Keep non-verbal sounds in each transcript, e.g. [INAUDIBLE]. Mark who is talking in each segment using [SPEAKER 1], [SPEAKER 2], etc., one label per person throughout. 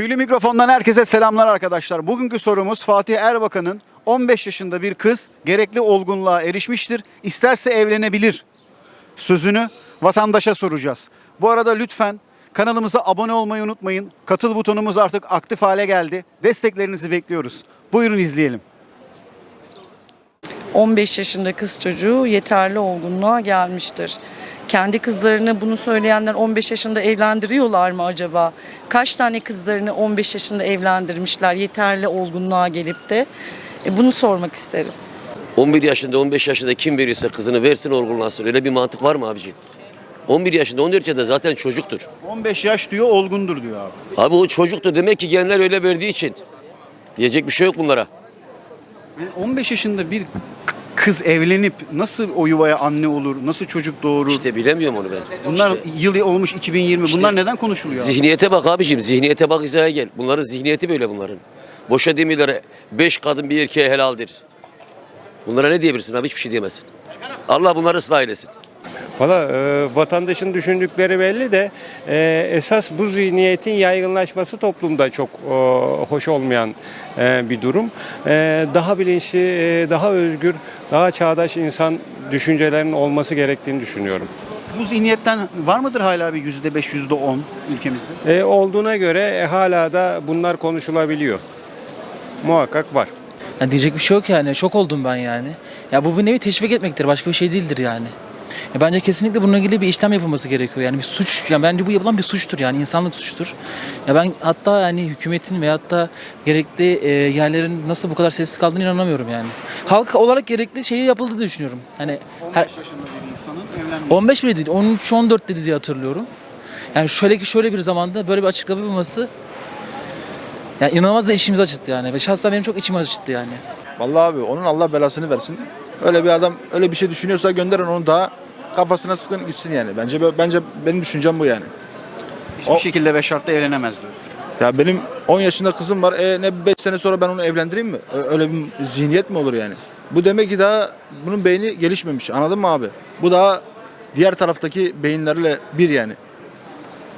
[SPEAKER 1] Tüylü mikrofondan herkese selamlar arkadaşlar. Bugünkü sorumuz Fatih Erbakan'ın 15 yaşında bir kız gerekli olgunluğa erişmiştir. İsterse evlenebilir sözünü vatandaşa soracağız. Bu arada lütfen kanalımıza abone olmayı unutmayın. Katıl butonumuz artık aktif hale geldi. Desteklerinizi bekliyoruz. Buyurun izleyelim.
[SPEAKER 2] 15 yaşında kız çocuğu yeterli olgunluğa gelmiştir. Kendi kızlarını bunu söyleyenler 15 yaşında evlendiriyorlar mı acaba? Kaç tane kızlarını 15 yaşında evlendirmişler yeterli olgunluğa gelip de? E, bunu sormak isterim.
[SPEAKER 3] 11 yaşında 15 yaşında kim veriyorsa kızını versin olgunlansın. Öyle bir mantık var mı abiciğim? 11 yaşında 14 yaşında zaten çocuktur.
[SPEAKER 1] 15 yaş diyor olgundur diyor abi.
[SPEAKER 3] Abi o çocuktur demek ki genler öyle verdiği için. Diyecek bir şey yok bunlara.
[SPEAKER 1] Yani 15 yaşında bir kız evlenip nasıl o yuvaya anne olur, nasıl çocuk doğurur?
[SPEAKER 3] İşte bilemiyorum onu ben.
[SPEAKER 1] Bunlar
[SPEAKER 3] İşte
[SPEAKER 1] yıl olmuş 2020. Bunlar neden konuşuluyor? abi?
[SPEAKER 3] zihniyete bak abiciğim. Zihniyete bak izaya gel. Bunların zihniyeti böyle bunların. Boşa demiyorlar. 5 kadın bir erkeğe helaldir. Bunlara ne diyebilirsin abi? Hiçbir şey diyemezsin. Allah bunları ıslah eylesin.
[SPEAKER 4] Valla e, vatandaşın düşündükleri belli de e, esas bu zihniyetin yaygınlaşması toplumda çok e, hoş olmayan e, bir durum. E, daha bilinçli, e, daha özgür, daha çağdaş insan düşüncelerinin olması gerektiğini düşünüyorum.
[SPEAKER 1] Bu zihniyetten var mıdır hala bir yüzde beş, yüzde on ülkemizde?
[SPEAKER 4] E, olduğuna göre e, hala da bunlar konuşulabiliyor. Muhakkak var.
[SPEAKER 5] Ya diyecek bir şey yok yani. Şok oldum ben yani. Ya bu bir nevi teşvik etmektir. Başka bir şey değildir yani. Ya bence kesinlikle bununla ilgili bir işlem yapılması gerekiyor. Yani bir suç, yani bence bu yapılan bir suçtur yani insanlık suçudur. Ya ben hatta yani hükümetin veyahut da gerekli e, yerlerin nasıl bu kadar sessiz kaldığını inanamıyorum yani. Halk olarak gerekli şeyi yapıldığını düşünüyorum. Hani her,
[SPEAKER 1] 15 yaşında bir insanın evlenmesi.
[SPEAKER 5] 15 bile değil, 13-14 dedi diye hatırlıyorum. Yani şöyle ki şöyle bir zamanda böyle bir açıklama yapılması yani inanılmaz da içimizi acıttı yani. Ve şahsen benim çok içimi acıttı yani.
[SPEAKER 6] Vallahi abi onun Allah belasını versin. Öyle bir adam öyle bir şey düşünüyorsa gönderin onu daha kafasına sıkın gitsin yani. Bence bence benim düşüncem bu yani.
[SPEAKER 1] Hiçbir
[SPEAKER 6] O-
[SPEAKER 1] şekilde ve şartta evlenemez diyor.
[SPEAKER 6] Ya benim 10 yaşında kızım var. E ne 5 sene sonra ben onu evlendireyim mi? Ö- Öyle bir zihniyet mi olur yani? Bu demek ki daha bunun beyni gelişmemiş. Anladın mı abi? Bu daha diğer taraftaki beyinlerle bir yani.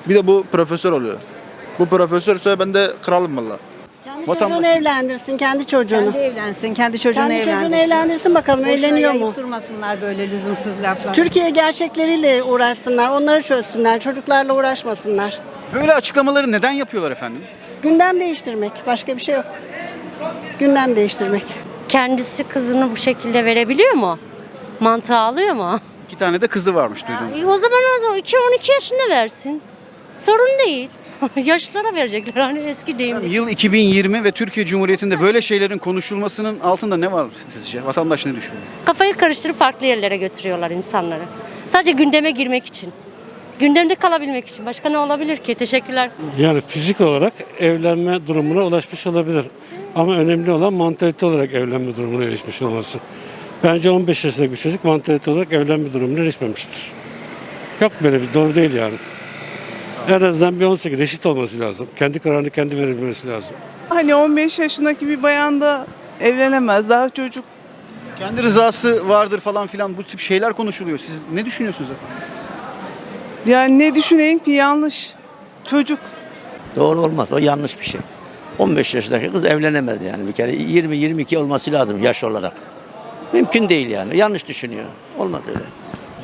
[SPEAKER 6] Bir de bu profesör oluyor. Bu profesörse ben de kralım valla.
[SPEAKER 7] Kendi
[SPEAKER 1] Vatandaş-
[SPEAKER 7] çocuğunu evlendirsin, kendi çocuğunu.
[SPEAKER 8] Kendi evlensin, kendi çocuğunu
[SPEAKER 7] Kendi
[SPEAKER 8] evlendirsin.
[SPEAKER 7] çocuğunu evlendirsin bakalım
[SPEAKER 8] Boşuna
[SPEAKER 7] evleniyor mu?
[SPEAKER 8] yayıp durmasınlar böyle lüzumsuz laflar.
[SPEAKER 7] Türkiye gerçekleriyle uğraşsınlar, onları çözsünler, çocuklarla uğraşmasınlar.
[SPEAKER 1] Böyle açıklamaları neden yapıyorlar efendim?
[SPEAKER 7] Gündem değiştirmek, başka bir şey yok. Gündem değiştirmek.
[SPEAKER 9] kendisi kızını bu şekilde verebiliyor mu? Mantığı alıyor mu?
[SPEAKER 1] İki tane de kızı varmış duydum.
[SPEAKER 9] E, o zaman o zaman 2-12 yaşında versin. Sorun değil. [LAUGHS] Yaşlara verecekler hani eski deyim.
[SPEAKER 1] Yıl 2020 ve Türkiye Cumhuriyeti'nde böyle şeylerin konuşulmasının altında ne var sizce? Vatandaş ne düşünüyor?
[SPEAKER 9] Kafayı karıştırıp farklı yerlere götürüyorlar insanları. Sadece gündeme girmek için. Gündemde kalabilmek için. Başka ne olabilir ki? Teşekkürler.
[SPEAKER 10] Yani fizik olarak evlenme durumuna ulaşmış olabilir. Ama önemli olan mantalite olarak evlenme durumuna erişmiş olması. Bence 15 yaşındaki bir çocuk mantalite olarak evlenme durumuna erişmemiştir. Yok böyle bir doğru değil yani. En azından bir 18 eşit olması lazım. Kendi kararını kendi verebilmesi lazım.
[SPEAKER 11] Hani 15 yaşındaki bir bayan da evlenemez. Daha çocuk.
[SPEAKER 1] Kendi rızası vardır falan filan bu tip şeyler konuşuluyor. Siz ne düşünüyorsunuz efendim?
[SPEAKER 11] Yani ne düşüneyim ki yanlış. Çocuk.
[SPEAKER 12] Doğru olmaz. O yanlış bir şey. 15 yaşındaki kız evlenemez yani bir kere. 20-22 olması lazım yaş olarak. Mümkün değil yani. Yanlış düşünüyor. Olmaz öyle.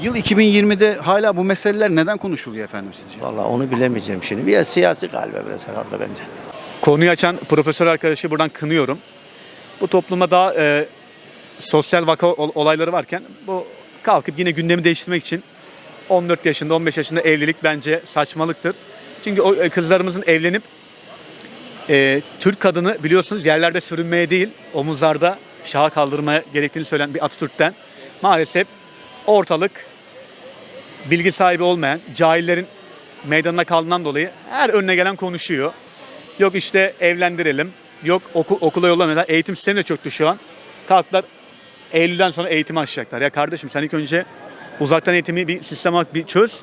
[SPEAKER 1] Yıl 2020'de hala bu meseleler neden konuşuluyor efendim sizce?
[SPEAKER 12] Vallahi onu bilemeyeceğim şimdi. Bir siyasi galiba biraz herhalde bence.
[SPEAKER 13] Konuyu açan profesör arkadaşı buradan kınıyorum. Bu topluma daha e, sosyal vaka ol- olayları varken bu kalkıp yine gündemi değiştirmek için 14 yaşında 15 yaşında evlilik bence saçmalıktır. Çünkü o e, kızlarımızın evlenip e, Türk kadını biliyorsunuz yerlerde sürünmeye değil omuzlarda şaha kaldırmaya gerektiğini söyleyen bir Atatürk'ten maalesef ortalık bilgi sahibi olmayan cahillerin meydanına kaldığından dolayı her önüne gelen konuşuyor. Yok işte evlendirelim. Yok oku, okula yollamıyorlar. Eğitim sistemi de çöktü şu an. Kalktılar Eylül'den sonra eğitimi açacaklar. Ya kardeşim sen ilk önce uzaktan eğitimi bir sistem olarak bir çöz.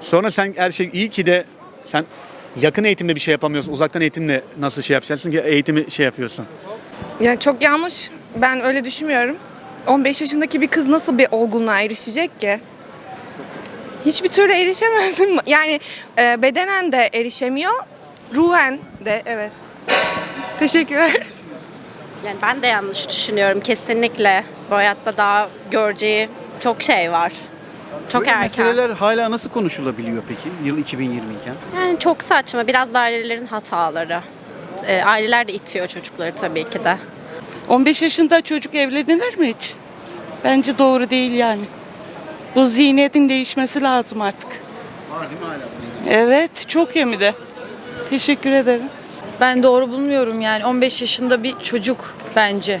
[SPEAKER 13] Sonra sen her şey iyi ki de sen yakın eğitimde bir şey yapamıyorsun. Uzaktan eğitimle nasıl şey yapacaksın ki eğitimi şey yapıyorsun.
[SPEAKER 8] Yani çok yanlış. Ben öyle düşünmüyorum. 15 yaşındaki bir kız nasıl bir olgunluğa erişecek ki? Hiçbir türlü erişemez. [LAUGHS] Yani e, bedenen de erişemiyor. Ruhen de evet. Teşekkürler.
[SPEAKER 9] Yani ben de yanlış düşünüyorum kesinlikle. Bu hayatta daha göreceği çok şey var. Çok
[SPEAKER 1] Böyle
[SPEAKER 9] erken.
[SPEAKER 1] meseleler hala nasıl konuşulabiliyor peki yıl 2020 iken?
[SPEAKER 9] Yani çok saçma. Biraz da ailelerin hataları. Ee, aileler de itiyor çocukları tabii ki de.
[SPEAKER 11] 15 yaşında çocuk evlenilir mi hiç? Bence doğru değil yani. Bu zihniyetin değişmesi lazım artık.
[SPEAKER 1] Var değil mi hala?
[SPEAKER 11] Evet, çok yemi de. Teşekkür ederim.
[SPEAKER 2] Ben doğru bulmuyorum yani 15 yaşında bir çocuk bence.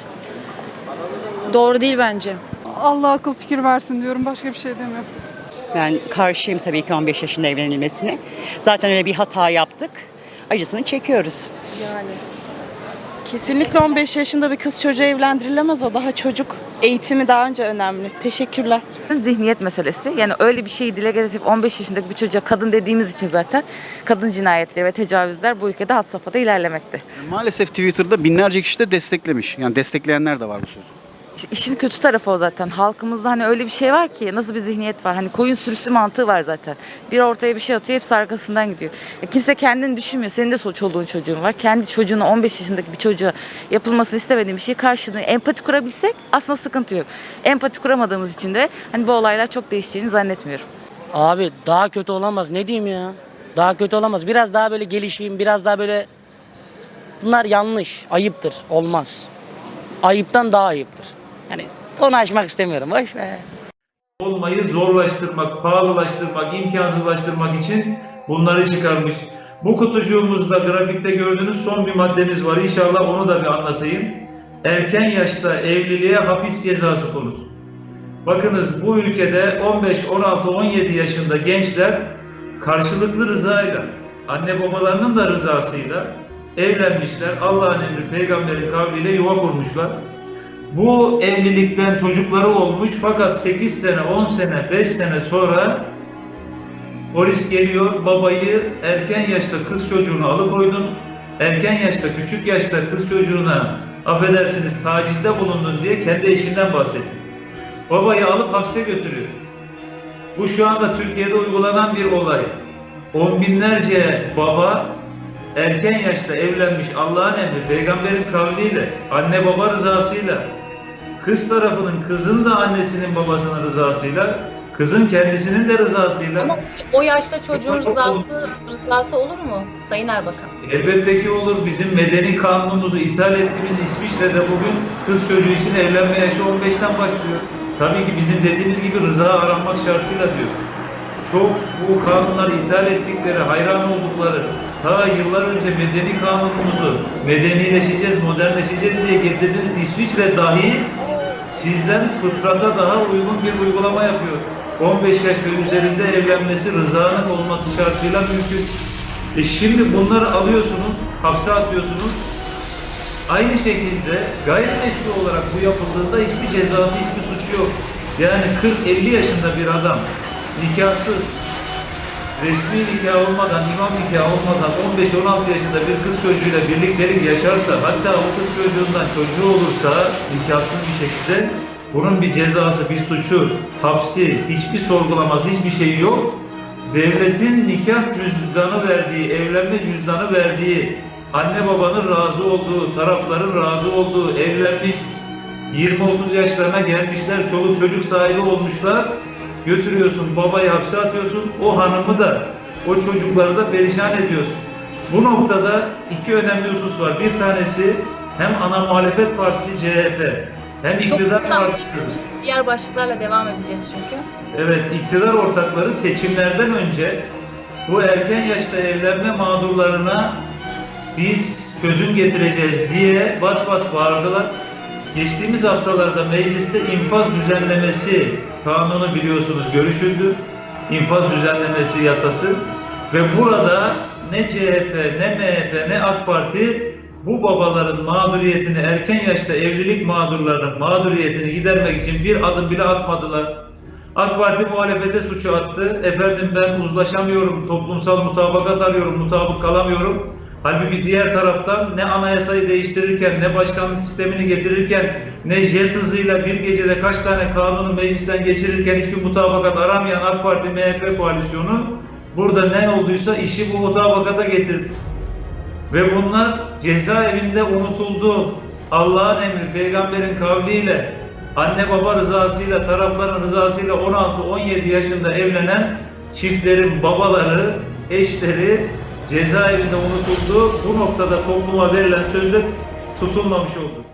[SPEAKER 2] Doğru değil bence.
[SPEAKER 11] Allah akıl fikir versin diyorum. Başka bir şey demiyorum.
[SPEAKER 7] Ben karşıyım tabii ki 15 yaşında evlenilmesine. Zaten öyle bir hata yaptık. Acısını çekiyoruz.
[SPEAKER 11] Kesinlikle 15 yaşında bir kız çocuğu evlendirilemez. O daha çocuk. Eğitimi daha önce önemli. Teşekkürler.
[SPEAKER 2] Zihniyet meselesi. Yani öyle bir şeyi dile getirip 15 yaşındaki bir çocuğa kadın dediğimiz için zaten kadın cinayetleri ve tecavüzler bu ülkede had safhada ilerlemekte.
[SPEAKER 1] Maalesef Twitter'da binlerce kişi de desteklemiş. Yani destekleyenler de var bu sözü.
[SPEAKER 2] İşin kötü tarafı o zaten. Halkımızda hani öyle bir şey var ki nasıl bir zihniyet var. Hani koyun sürüsü mantığı var zaten. Bir ortaya bir şey atıyor hepsi arkasından gidiyor. Ya kimse kendini düşünmüyor. Senin de çoluğun çocuğun var. Kendi çocuğuna 15 yaşındaki bir çocuğa yapılmasını istemediğim bir şey karşılığında empati kurabilsek aslında sıkıntı yok. Empati kuramadığımız için de hani bu olaylar çok değişeceğini zannetmiyorum.
[SPEAKER 12] Abi daha kötü olamaz. Ne diyeyim ya? Daha kötü olamaz. Biraz daha böyle gelişeyim, biraz daha böyle... Bunlar yanlış, ayıptır, olmaz. Ayıptan daha ayıptır. Yani konu açmak istemiyorum. Boş ver.
[SPEAKER 14] olmayı zorlaştırmak, pahalılaştırmak, imkansızlaştırmak için bunları çıkarmış. Bu kutucuğumuzda grafikte gördüğünüz son bir maddemiz var. İnşallah onu da bir anlatayım. Erken yaşta evliliğe hapis cezası konusu. Bakınız bu ülkede 15, 16, 17 yaşında gençler karşılıklı rızayla, anne babalarının da rızasıyla evlenmişler. Allah'ın emri, peygamberin kavliyle yuva kurmuşlar. Bu evlilikten çocukları olmuş fakat 8 sene, 10 sene, 5 sene sonra polis geliyor, babayı erken yaşta kız çocuğunu alıkoydun, erken yaşta, küçük yaşta kız çocuğuna affedersiniz tacizde bulundun diye kendi eşinden bahsediyor. Babayı alıp hapse götürüyor. Bu şu anda Türkiye'de uygulanan bir olay. On binlerce baba erken yaşta evlenmiş Allah'ın emri, peygamberin kavliyle, anne baba rızasıyla, kız tarafının kızın da annesinin babasının rızasıyla, kızın kendisinin de rızasıyla
[SPEAKER 9] o yaşta çocuğun rızası, rızası olur mu Sayın Erbakan?
[SPEAKER 14] elbette ki olur. Bizim medeni kanunumuzu ithal ettiğimiz İsviçre'de bugün kız çocuğu için evlenme yaşı 15'ten başlıyor. Tabii ki bizim dediğimiz gibi rıza aranmak şartıyla diyor. Çok bu kanunları ithal ettikleri, hayran oldukları, ta yıllar önce medeni kanunumuzu medenileşeceğiz, modernleşeceğiz diye getirdiğiniz İsviçre dahi sizden fıtrata daha uygun bir uygulama yapıyor. 15 yaş ve üzerinde evlenmesi rızanın olması şartıyla mümkün. E şimdi bunları alıyorsunuz, hapse atıyorsunuz. Aynı şekilde gayrimeşru olarak bu yapıldığında hiçbir cezası, hiçbir suçu yok. Yani 40-50 yaşında bir adam nikahsız, resmi nikah olmadan, imam nikah olmadan 15-16 yaşında bir kız çocuğuyla birliktelik yaşarsa, hatta o kız çocuğundan çocuğu olursa nikahsız bir şekilde bunun bir cezası, bir suçu, hapsi, hiçbir sorgulaması, hiçbir şeyi yok. Devletin nikah cüzdanı verdiği, evlenme cüzdanı verdiği, anne babanın razı olduğu, tarafların razı olduğu, evlenmiş, 20-30 yaşlarına gelmişler, çoluk çocuk sahibi olmuşlar. Götürüyorsun, babayı hapse atıyorsun, o hanımı da, o çocukları da perişan ediyorsun. Bu noktada iki önemli husus var. Bir tanesi hem ana muhalefet partisi CHP, hem iktidar partisi.
[SPEAKER 9] Diğer başlıklarla devam edeceğiz çünkü.
[SPEAKER 14] Evet, iktidar ortakları seçimlerden önce bu erken yaşta evlenme mağdurlarına biz çözüm getireceğiz diye bas bas bağırdılar. Geçtiğimiz haftalarda mecliste infaz düzenlemesi kanunu biliyorsunuz görüşüldü. İnfaz düzenlemesi yasası ve burada ne CHP, ne MHP, ne AK Parti bu babaların mağduriyetini, erken yaşta evlilik mağdurlarının mağduriyetini gidermek için bir adım bile atmadılar. AK Parti muhalefete suçu attı. Efendim ben uzlaşamıyorum, toplumsal mutabakat arıyorum, mutabık kalamıyorum. Halbuki diğer taraftan ne anayasayı değiştirirken, ne başkanlık sistemini getirirken, ne jet hızıyla bir gecede kaç tane kanunu meclisten geçirirken hiçbir mutabakat aramayan AK Parti MHP koalisyonu burada ne olduysa işi bu mutabakata getirdi. Ve bunlar cezaevinde unutuldu. Allah'ın emri, peygamberin kavliyle, anne baba rızasıyla, tarafların rızasıyla 16-17 yaşında evlenen çiftlerin babaları, eşleri cezaevinde unutuldu. Bu noktada topluma verilen sözler tutulmamış oldu.